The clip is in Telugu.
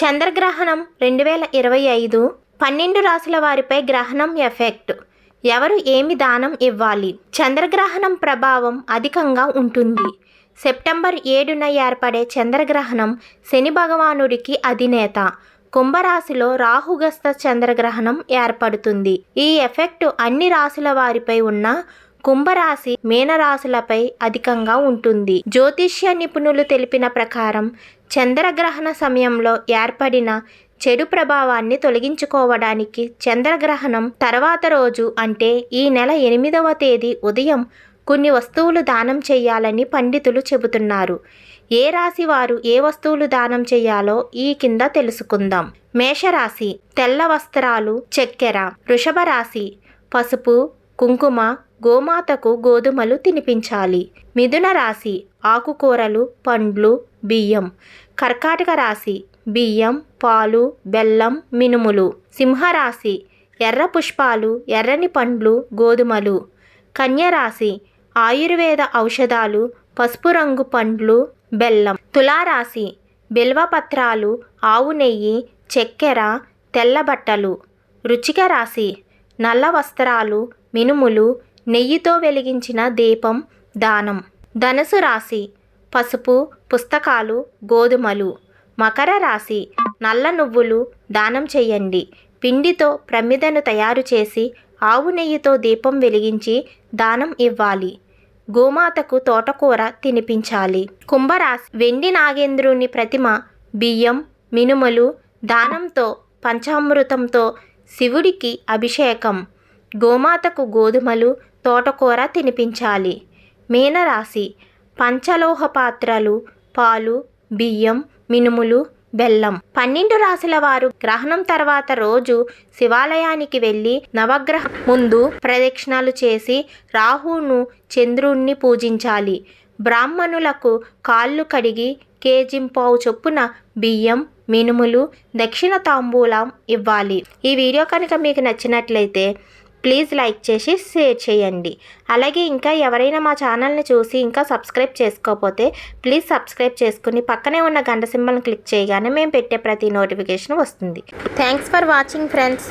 చంద్రగ్రహణం రెండు వేల ఇరవై ఐదు పన్నెండు రాసుల వారిపై గ్రహణం ఎఫెక్ట్. ఎవరు ఏమి దానం ఇవ్వాలి? చంద్రగ్రహణం ప్రభావం అధికంగా ఉంటుంది. సెప్టెంబర్ ఏడున ఏర్పడే చంద్రగ్రహణం శని భగవానుడికి అధినేత. కుంభరాశిలో రాహుగస్త చంద్రగ్రహణం ఏర్పడుతుంది. ఈ ఎఫెక్ట్ అన్ని రాశుల వారిపై ఉన్న కుంభరాశి మీనరాశులపై అధికంగా ఉంటుంది. జ్యోతిష్య నిపుణులు తెలిపిన ప్రకారం చంద్రగ్రహణ సమయంలో ఏర్పడిన చెడు ప్రభావాన్ని తొలగించుకోవడానికి చంద్రగ్రహణం తర్వాత రోజు అంటే ఈ నెల ఎనిమిదవ తేదీ ఉదయం కొన్ని వస్తువులు దానం చేయాలని పండితులు చెబుతున్నారు. ఏ రాశి వారు ఏ వస్తువులు దానం చేయాలో ఈ కింద తెలుసుకుందాం. మేషరాశి తెల్ల వస్త్రాలు చక్కెర వృషభ రాశి పసుపు కుంకుమ గోమాతకు గోధుమలు తినిపించాలి. మిథున రాశి ఆకుకూరలు పండ్లు బియ్యం. కర్కాటక రాశి బియ్యం పాలు బెల్లం మినుములు. సింహరాశి ఎర్ర పుష్పాలు ఎర్రని పండ్లు గోధుమలు. కన్యరాశి ఆయుర్వేద ఔషధాలు పసుపు రంగు పండ్లు బెల్లం. తులారాశి బిల్వపత్రాలు ఆవు నెయ్యి చక్కెర తెల్లబట్టలు రుచిక రాశి నల్ల వస్త్రాలు మినుములు నెయ్యితో వెలిగించిన దీపం దానం. ధనుసు రాశి పసుపు పుస్తకాలు గోధుమలు. మకర రాశి నల్ల నువ్వులు దానం చేయండి. పిండితో ప్రమిదను తయారు చేసి ఆవు నెయ్యితో దీపం వెలిగించి దానం ఇవ్వాలి. గోమాతకు తోటకూర తినిపించాలి. కుంభరాశి వెండి నాగేంద్రుని ప్రతిమ బియ్యం మినుములు దానంతో పంచామృతంతో శివుడికి అభిషేకం. గోమాతకు గోధుమలు తోటకూర తినిపించాలి. మీనరాశి. పంచలోహ పాత్రలు పాలు బియ్యం మినుములు బెల్లం. పన్నెండు రాశుల వారు గ్రహణం తర్వాత రోజు శివాలయానికి వెళ్ళి నవగ్రహ ముందు ప్రదక్షిణాలు చేసి రాహును చంద్రుణ్ణి పూజించాలి. బ్రాహ్మణులకు కాళ్ళు కడిగి కేజింపావు చొప్పున బియ్యం మినుములు దక్షిణ తాంబూలం ఇవ్వాలి. ఈ వీడియో కనుక మీకు నచ్చినట్లయితే ప్లీజ్ లైక్ చేసి షేర్ చేయండి. అలాగే ఇంకా ఎవరైనా మా ఛానల్ని చూసి ఇంకా సబ్స్క్రైబ్ చేసుకోకపోతే ప్లీజ్ సబ్స్క్రైబ్ చేసుకుని పక్కనే ఉన్న గంట సింబల్ని క్లిక్ చేయగానే మేము పెట్టే ప్రతి నోటిఫికేషన్ వస్తుంది. Thanks for watching friends